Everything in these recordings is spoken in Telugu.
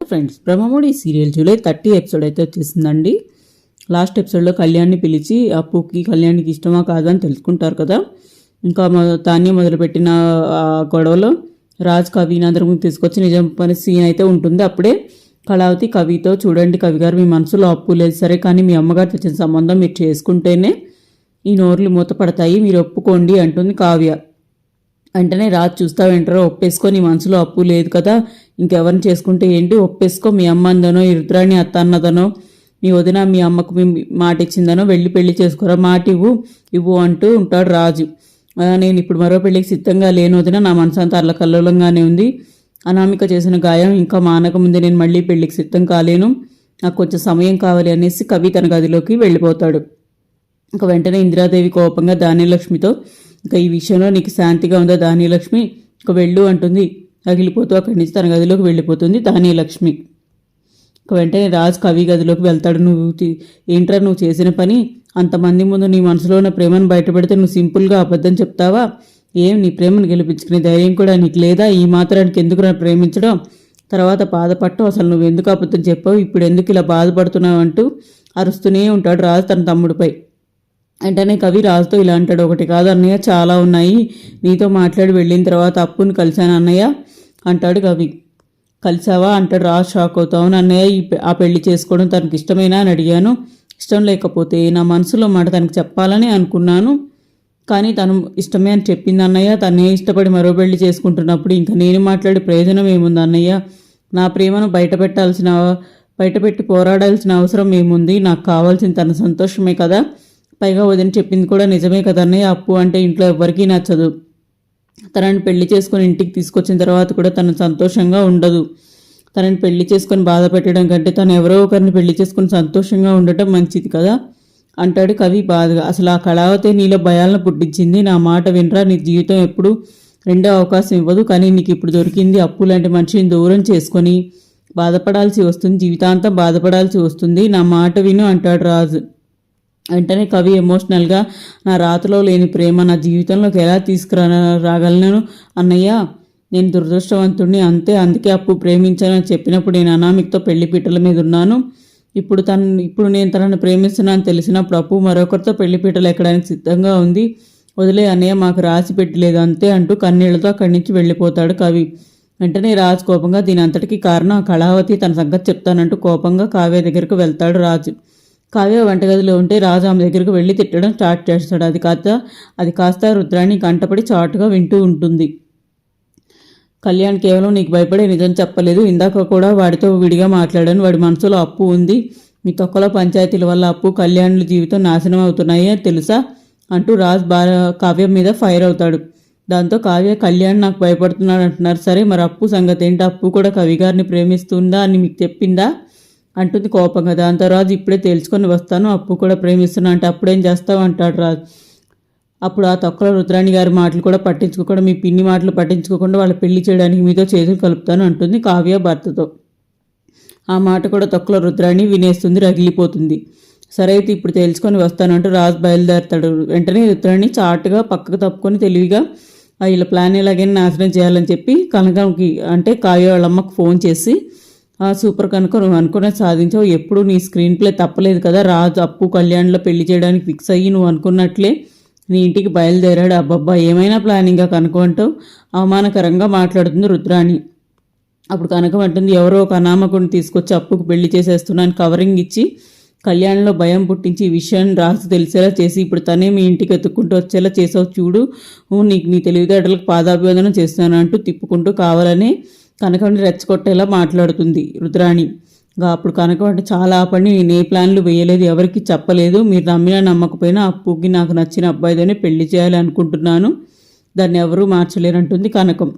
Friends Brahmamudi serial July thirty episode అయితే వచ్చేసిందండి. లాస్ట్ ఎపిసోడ్లో కళ్యాణ్ని పిలిచి అప్పుకి కళ్యాణ్కి ఇష్టమా కాదా? అని తెలుసుకుంటారు కదా. ఇంకా తాన్య మొదలుపెట్టిన గొడవలో రాజ్ కవిని అందరం తీసుకొచ్చి నిజం పని సీన్ అయితే ఉంటుంది. అప్పుడే కళావతి కవితో చూడండి కవి గారు మీ మనసులో అప్పు లేదు సరే కానీ మీ అమ్మగారు తెచ్చిన సంబంధం మీరు చేసుకుంటేనే ఈ నోర్లు మూతపడతాయి మీరు ఒప్పుకోండి అంటుంది కావ్య. వెంటనే రాజు చూస్తా వెంటనే ఒప్పేసుకొని మనసులో అప్పు లేదు కదా. ఇంకెవరిని చేసుకుంటే ఏంటి? ఒప్పేసుకో మీ అమ్మ అందనో ఈ రుద్రాణి అత్త అన్నదనో మీ వదిన మీ అమ్మకు మీ మాట ఇచ్చిందనో వెళ్ళి పెళ్ళి చేసుకోరా. మాట ఇవ్వు ఇవ్వు అంటూ ఉంటాడు రాజు. నేను ఇప్పుడు మరో పెళ్ళికి సిద్ధంగా లేని వదిన నా మనసు అంతా అల్లకల్లోలంగానే ఉంది. అనామిక చేసిన గాయం ఇంకా మానకముందే నేను మళ్ళీ పెళ్ళికి సిద్ధం కాలేను. నాకు కొంచెం సమయం కావాలి అనేసి కవి తన గదిలోకి వెళ్ళిపోతాడు. ఇంకా వెంటనే ఇందిరాదేవి కోపంగా ధాన్యలక్ష్మితో ఇంకా ఈ విషయంలో నీకు శాంతిగా ఉందా ధాన్యలక్ష్మి? ఇక వెళ్ళు అంటుంది. అగిలిపోతూ అక్కడి నుంచి తన గదిలోకి వెళ్ళిపోతుంది తానే లక్ష్మి. వెంటనే రాజ్ కవి గదిలోకి వెళ్తాడు. నువ్వు ఏంట్రా నువ్వు చేసిన పని? అంతమంది ముందు నీ మనసులో ఉన్న ప్రేమను బయటపెడితే నువ్వు సింపుల్గా అబద్ధం చెప్తావా? ఏం నీ ప్రేమను గెలిపించుకునే ధైర్యం కూడా నీకు లేదా? ఈ మాత్రానికి ఎందుకు నన్ను ప్రేమించడం? తర్వాత బాధపడటం అసలు నువ్వు ఎందుకు అబద్ధం చెప్పావు? ఇప్పుడు ఎందుకు ఇలా బాధపడుతున్నావు అంటూ అరుస్తూనే ఉంటాడు రాజు తన తమ్ముడిపై. వెంటనే కవి రాజుతో ఇలా అంటాడు ఒకటి కాదు అన్నయ్య చాలా ఉన్నాయి. నీతో మాట్లాడి వెళ్ళిన తర్వాత అప్పుని కలిశాను అన్నయ్య అంటాడు కవి. కలిసావా అంటాడు రాజు షాక్ అవుతావు. అన్నయ్య ఈ ఆ పెళ్ళి చేసుకోవడం తనకి ఇష్టమేనా? అని అడిగాను. ఇష్టం లేకపోతే నా మనసులో మాట తనకి చెప్పాలని అనుకున్నాను. కానీ తను ఇష్టమే అని చెప్పింది అన్నయ్య. తనే ఇష్టపడి మరో పెళ్ళి చేసుకుంటున్నప్పుడు ఇంకా నేను మాట్లాడే ప్రయోజనం ఏముంది అన్నయ్య? నా ప్రేమను బయట పెట్టాల్సిన బయటపెట్టి పోరాడాల్సిన అవసరం ఏముంది? నాకు కావాల్సిన తన సంతోషమే కదా? పైగా వదిన చెప్పింది కూడా నిజమే కదన్నయ్య అప్పు అంటే ఇంట్లో ఎవ్వరికీ నచ్చదు. తనని పెళ్ళి చేసుకొని ఇంటికి తీసుకొచ్చిన తర్వాత కూడా తను సంతోషంగా ఉండదు. తనని పెళ్ళి చేసుకొని బాధ పెట్టడం కంటే తను ఎవరో ఒకరిని పెళ్ళి చేసుకొని సంతోషంగా ఉండటం మంచిది కదా? అంటాడు కవి బాధగా. అసలు ఆ కళావతే నీలో భయాలను పుట్టించింది. నా మాట వినరా? నీ జీవితం ఎప్పుడు రెండో అవకాశం ఇవ్వదు. కానీ నీకు ఇప్పుడు దొరికింది అప్పు లాంటి మనిషిని దూరం చేసుకొని బాధపడాల్సి వస్తుంది. జీవితాంతం బాధపడాల్సి వస్తుంది. నా మాట విను అంటాడు రాజు. వెంటనే కవి ఎమోషనల్గా నా రాతలో లేని ప్రేమ నా జీవితంలోకి ఎలా తీసుకురా రాగలను అన్నయ్య? నేను దురదృష్టవంతుడిని అంతే అందుకే అప్పు ప్రేమించానని చెప్పినప్పుడు నేను అనామికతో పెళ్ళి పీటల మీద ఉన్నాను. ఇప్పుడు తను ఇప్పుడు నేను తనను ప్రేమిస్తున్నాను తెలిసినప్పుడు అప్పు మరొకరితో పెళ్ళి పీటలు ఎక్కడానికి సిద్ధంగా ఉంది. వదిలే అన్నయ్య మాకు రాసి పెట్టలేదు అంతే అంటూ కన్నీళ్ళతో అక్కడి నుంచి వెళ్ళిపోతాడు కవి. వెంటనే రాజు కోపంగా దీని అంతటికీ కారణం కళావతి తన సంగతి చెప్తానంటూ కోపంగా కావ్య దగ్గరకు వెళ్తాడు రాజు. కావ్య వంటగదిలో ఉంటే రాజు ఆమె దగ్గరకు వెళ్ళి తిట్టడం స్టార్ట్ చేస్తాడు. అది కాస్త అది కాస్త రుద్రాణి కంటపడి చాటుగా వింటూ ఉంటుంది. కళ్యాణ్ కేవలం నీకు భయపడే నిజం చెప్పలేదు. ఇందాక కూడా వాడితో విడిగా మాట్లాడాను. వాడి మనసులో అప్పు ఉంది. మీ తొక్కల పంచాయతీల వల్ల అప్పు కళ్యాణుల జీవితం నాశనం అవుతున్నాయి అని తెలుసా? అంటూ రాజ్ బా కావ్యం మీద ఫైర్ అవుతాడు. దాంతో కావ్య కళ్యాణ్ నాకు భయపడుతున్నాడు అంటున్నారు సరే మరి అప్పు సంగతి ఏంటి అప్పు కూడా కవిగారిని ప్రేమిస్తుందా అని మీకు చెప్పిందా? అంటుంది కోపంగా. దాంతో రాజు ఇప్పుడే తేల్చుకొని వస్తాను. అప్పు కూడా ప్రేమిస్తున్నా అంటే అప్పుడేం చేస్తావు? అంటాడు రాజు. అప్పుడు ఆ తొక్కల రుద్రాణి గారి మాటలు కూడా పట్టించుకోకుండా మీ పిన్ని మాటలు పట్టించుకోకుండా వాళ్ళ పెళ్ళి చేయడానికి మీతో చేతులు కలుపుతాను అంటుంది కావ్య భర్తతో. ఆ మాట కూడా తొక్కల రుద్రాణి వినేస్తుంది రగిలిపోతుంది. సరే అయితే ఇప్పుడు తేల్చుకొని వస్తానంటూ రాజు బయలుదేరతాడు. వెంటనే రుద్రాణి చాటుగా పక్కకు తప్పుకొని తెలివిగా వీళ్ళ ప్లాన్ ఎలాగైనా నాశనం చేయాలని చెప్పి కనకంకి అంటే కావ్య వాళ్ళమ్మకు ఫోన్ చేసి సూపర్ కనుక నువ్వు అనుకున్నది సాధించావు. ఎప్పుడు నీ స్క్రీన్ ప్లే తప్పలేదు కదా. రాజు అప్పు కళ్యాణ్లో పెళ్ళి చేయడానికి ఫిక్స్ అయ్యి నువ్వు అనుకున్నట్లే నీ ఇంటికి బయలుదేరాడు. అబ్బబ్బా ఏమైనా ప్లానింగ్గా కనుక్కుంటూ అవమానకరంగా మాట్లాడుతుంది రుద్రాణి. అప్పుడు కనకం అంటుంది ఎవరో ఒక అనామకుని తీసుకొచ్చి అప్పుకు పెళ్ళి చేసేస్తున్నాను. కవరింగ్ ఇచ్చి కళ్యాణంలో భయం పుట్టించి ఈ విషయాన్ని రాసి తెలిసేలా చేసి ఇప్పుడు తనే మీ ఇంటికి ఎత్తుక్కుంటూ వచ్చేలా చేసావు చూడు. నీకు నీ తెలివితేటలకు పాదాభివందనం చేస్తాను అంటూ తిప్పుకుంటూ కావాలని కనకంని రెచ్చగొట్టేలా మాట్లాడుతుంది రుద్రాణి. ఇంకా అప్పుడు కనకం చాలా పని నేను ఏ ప్లాన్లు వేయలేదు ఎవరికి చెప్పలేదు. మీరు నమ్మినా నమ్మకపోయినా అప్పుకి నాకు నచ్చిన అబ్బాయితోనే పెళ్ళి చేయాలి అనుకుంటున్నాను. దాన్ని ఎవరూ మార్చలేరంటుంది కనకం.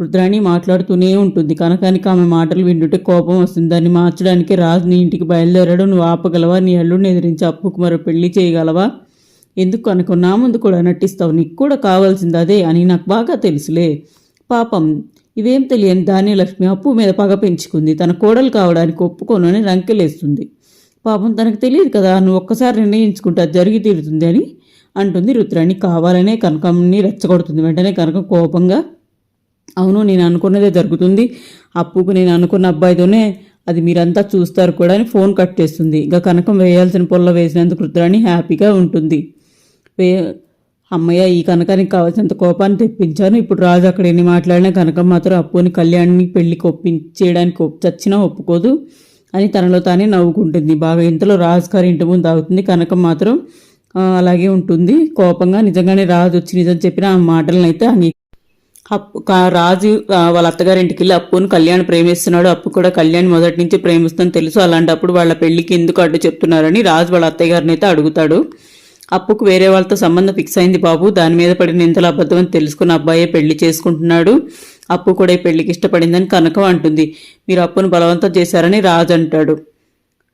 రుద్రాణి మాట్లాడుతూనే ఉంటుంది. కనకానికి ఆమె మాటలు వింటుంటే కోపం వస్తుంది. దాన్ని మార్చడానికి రాజు నీ ఇంటికి బయలుదేరాడు. నువ్వు ఆపగలవా? నీ అల్లుడిని ఎదిరించి అప్పుకు మరో పెళ్ళి చేయగలవా? ఎందుకు కనుక? నా ముందు కూడా నటిస్తావు. నీకు కూడా కావాల్సింది అదే అని నాకు బాగా తెలుసులే. పాపం ఇవేం తెలియని ధాన్యలక్ష్మి అప్పు మీద పగ పెంచుకుంది. తన కోడలు కావడానికి ఒప్పుకోనని రంకెలేస్తుంది. పాపం తనకు తెలియదు కదా నువ్వు ఒక్కసారి నిర్ణయించుకుంటే అది జరిగి తీరుతుంది అని అంటుంది రుద్రాణి కావాలనే కనకంని రెచ్చగొడుతుంది. వెంటనే కనకం కోపంగా అవును నేను అనుకున్నదే జరుగుతుంది. అప్పుకు నేను అనుకున్న అబ్బాయితోనే అది మీరంతా చూస్తారు కూడా అని ఫోన్ కట్ చేస్తుంది. ఇంకా కనకం వేయాల్సిన పొల్ల వేసినందుకు రుద్రాణి హ్యాపీగా ఉంటుంది. వే అమ్మయ్య ఈ కనకానికి కావాల్సినంత కోపాన్ని తెప్పించాను. ఇప్పుడు రాజు అక్కడ ఎన్ని మాట్లాడినా కనకం మాత్రం అప్పుని కళ్యాణ్ని పెళ్ళికి ఒప్పించేయడానికి ఒప్- చచ్చినా ఒప్పుకోదు అని తనలో తానే నవ్వుకుంటుంది. బాగా ఇంతలో రాజు గారి ఇంటి ముందు ఆగుతుంది కనకం మాత్రం అలాగే ఉంటుంది. కోపంగా నిజంగానే రాజు వచ్చి నిజం చెప్పిన ఆ మాటలను అయితే అంగీ అప్పు కా- రాజు వాళ్ళ అత్తగారింటికి వెళ్ళి అప్పును కళ్యాణ్ ప్రేమిస్తున్నాడు. అప్పు కూడా కళ్యాణ్ మొదటి నుంచి ప్రేమిస్తుందని తెలుసు. అలాంటప్పుడు వాళ్ళ పెళ్ళికి ఎందుకు అడ్డు చెప్తున్నారని రాజు వాళ్ళ అత్తయ్య గారిని అయితే అడుగుతాడు. అప్పుకు వేరే వాళ్ళతో సంబంధం ఫిక్స్ అయింది బాబు. దాని మీద పడిన ఇంతలో అబద్ధం అని తెలుసుకున్న అబ్బాయే పెళ్ళి చేసుకుంటున్నాడు. అప్పు కూడా ఈ పెళ్ళికి ఇష్టపడిందని కనకం అంటుంది. మీరు అప్పును బలవంతం చేశారని రాజు అంటాడు.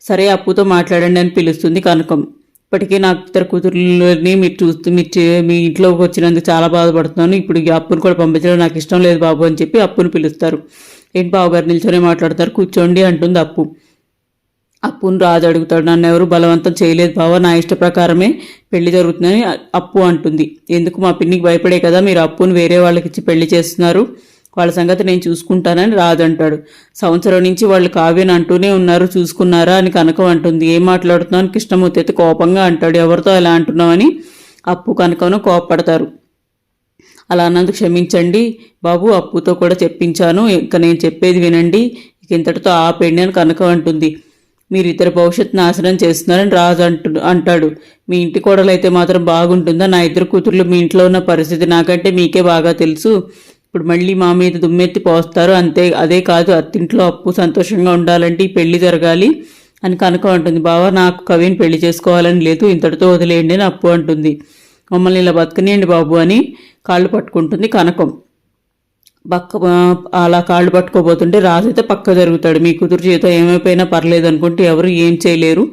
సరే అప్పుతో మాట్లాడండి అని పిలుస్తుంది కనకం. ఇప్పటికే నాకు ఇద్దరు కూతుర్లని మీరు చూస్తూ మీరు మీ ఇంట్లోకి వచ్చినందుకు చాలా బాధపడుతున్నాను. ఇప్పుడు ఈ అప్పును కూడా పంపించడం నాకు ఇష్టం లేదు బాబు అని చెప్పి అప్పును పిలుస్తారు. ఏంటి బాబు గారు నిల్చొని మాట్లాడతారు. కూర్చోండి అంటుంది అప్పు. అప్పును రాజు అడుగుతాడు నన్ను ఎవరు బలవంతం చేయలేదు బావ నా ఇష్ట ప్రకారమే పెళ్ళి జరుగుతుందని అప్పు అంటుంది. ఎందుకు మా పిన్నికి భయపడే కదా మీరు అప్పును వేరే వాళ్ళకి ఇచ్చి పెళ్ళి చేస్తున్నారు. వాళ్ళ సంగతి నేను చూసుకుంటానని రాజు అంటాడు. సంవత్సరం నుంచి వాళ్ళు కావ్యని అంటూనే ఉన్నారు చూసుకున్నారా అని కనకం అంటుంది. ఏం మాట్లాడుతున్నావు? అని కృష్ణమూర్తి అయితే కోపంగా అంటాడు. ఎవరితో ఎలా అంటున్నావని అప్పు కనకను కోపపడతారు. అలా అన్నందుకు క్షమించండి బాబు అప్పుతో కూడా చెప్పించాను. ఇంకా నేను చెప్పేది వినండి. ఇక ఇంతటితో ఆపేయండి అని కనకం అంటుంది. మీరు ఇతర భవిష్యత్తు నాశనం చేస్తున్నారని రాజు అంటు అంటాడు. మీ ఇంటి కోడలైతే మాత్రం బాగుంటుందా? నా ఇద్దరు కూతుర్లు మీ ఇంట్లో ఉన్న పరిస్థితి నాకంటే మీకే బాగా తెలుసు. ఇప్పుడు మళ్ళీ మా మీద దుమ్మెత్తి పోస్తారు. అంతే అదే కాదు అత్తింట్లో అప్పు సంతోషంగా ఉండాలంటే ఈ పెళ్ళి జరగాలి అని కనకం అంటుంది. బావా నాకు కవిని పెళ్ళి చేసుకోవాలని లేదు. ఇంతటితో వదిలేయండి అని అప్పు అంటుంది. మమ్మల్ని ఇలా బతకనియండి బాబు అని కాళ్ళు పట్టుకుంటుంది కనకం. పక్క అలా కాళ్ళు పట్టుకోబోతుంటే రాజు అయితే పక్క జరుగుతాడు. మీ కూతురు చేత ఏమైపోయినా పర్లేదు అనుకుంటే ఎవరు ఏం చేయలేరు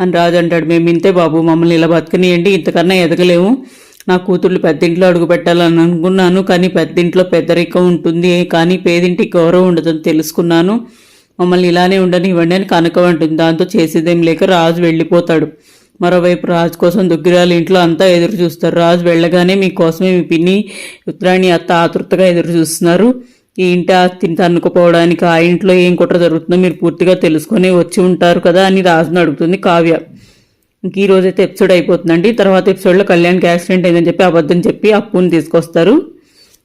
అని రాజు అంటాడు. మేము ఇంతే బాబు మమ్మల్ని ఇలా బతకనియండి ఇంతకన్నా ఎదగలేము. నా కూతుర్లు పెద్దింట్లో అడుగు పెట్టాలని అనుకున్నాను కానీ పెద్దింట్లో పెద్దరికం ఉంటుంది కానీ పేదింటికి గౌరవం ఉండదని తెలుసుకున్నాను. మమ్మల్ని ఇలానే ఉండని ఇవ్వండి అని కనకం అంటుంది. దాంతో చేసేదేం లేక రాజు వెళ్ళిపోతాడు. మరోవైపు రాజు కోసం దుగ్గిరాలు ఇంట్లో అంతా ఎదురు చూస్తారు. రాజు వెళ్ళగానే మీకోసమే మీ పిన్ని ఉత్తరాణి అత్త ఆతృతగా ఎదురు చూస్తున్నారు. ఈ ఇంటి ఆస్తిని తన్నుకుపోవడానికి ఆ ఇంట్లో ఏం కుట్ర జరుగుతుందో మీరు పూర్తిగా తెలుసుకొని వచ్చి ఉంటారు కదా అని రాజును అడుగుతుంది కావ్య. ఇంక ఈ రోజైతే ఎపిసోడ్ అయిపోతుందండి. తర్వాత ఎపిసోడ్లో కళ్యాణ్కి యాక్సిడెంట్ అయిందని చెప్పి అబద్ధం చెప్పి అప్పుని తీసుకొస్తారు.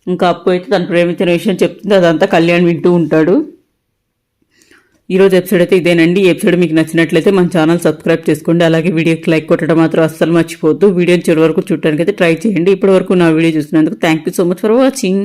ఇంకా అప్పు అయితే తను ప్రేమించిన విషయం చెప్తుంది. అదంతా కళ్యాణ్ వింటూ ఉంటాడు. ఈ రోజు ఎపిసోడ్ అయితే ఇదేనండి. ఈ ఎపిసోడ్ మీకు నచ్చినట్లయితే మన ఛానల్ సబ్స్క్రైబ్ చేసుకోండి. అలాగే వీడియోకి లైక్ కొట్టడం మాత్రం అస్సలు మర్చిపోద్దు వీడియో చివరి వరకు చూడడానికి అయితే ట్రై చేయండి. ఇప్పటి వరకు నా వీడియో చూసినందుకు thank you so much for watching.